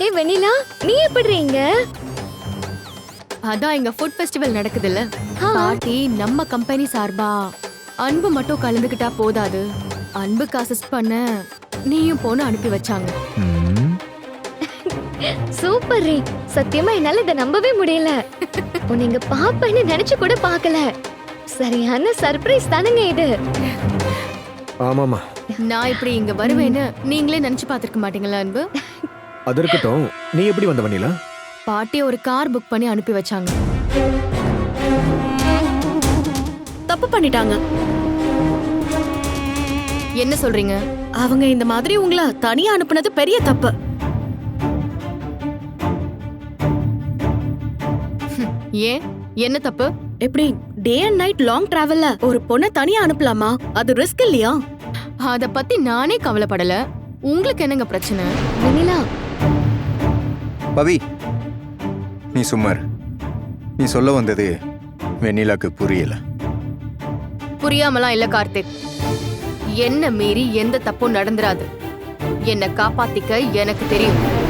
ஏ வெண்ணிலா நீ எப்படி இங்க? அதான் இங்க ஃபுட் ஃபெஸ்டிவல் நடக்குதுல்ல. ஆ. பாட்டி நம்ம கம்பெனி சார்பா? அன்பு மட்டும் கலந்துக்கிட்டா போதாது. அன்புக்கு அசிஸ்ட் பண்ண நீயும் போன்னு அனுப்பி வச்சாங்க. சூப்பர் ரே. சத்தியமா என்னால இதை நம்பவே முடியல. உன்னை இங்க பாப்பேன்னு நினைச்சு கூட பார்க்கல. சரியான சர்ப்ரைஸ் தானுங்க இது. ஆமாமா நான் இப்படி இங்க வருவேன்னு நீங்களே நினைச்சு பார்த்திருக்க மாட்டீங்களா அன்பு? அது இருக்கட்டும். நீ எப்படி வந்த வண்ணிலா பாட்டி ஒரு கார் புக் பண்ணி அனுப்பி வச்சாங்க. தப்பு பண்ணிட்டாங்க. என்ன சொல்றீங்க? அவங்க இந்த மாதிரி உங்களை தனியா அனுப்புனது பெரிய தப்பு. ஏன் என்ன தப்பு? எப்படி டே அண்ட் நைட் லாங் டிராவல்ல ஒரு பொண்ணை தனியா அனுப்பலாமா? அது ரிஸ்க் இல்லையா? அத பத்தி நானே கவலைப்படல. உங்களுக்கு என்னங்க பிரச்சனை? வெண்ணிலா. பவி நீ சும்மார் நீ சொல்ல வந்தது வெண்ணிலாக்கு புரியல. புரியாமலாம் இல்ல கார்த்திக் என்ன மீறி எந்த தப்பும் நடந்துராது. என்ன காப்பாத்திக்க எனக்கு தெரியும்.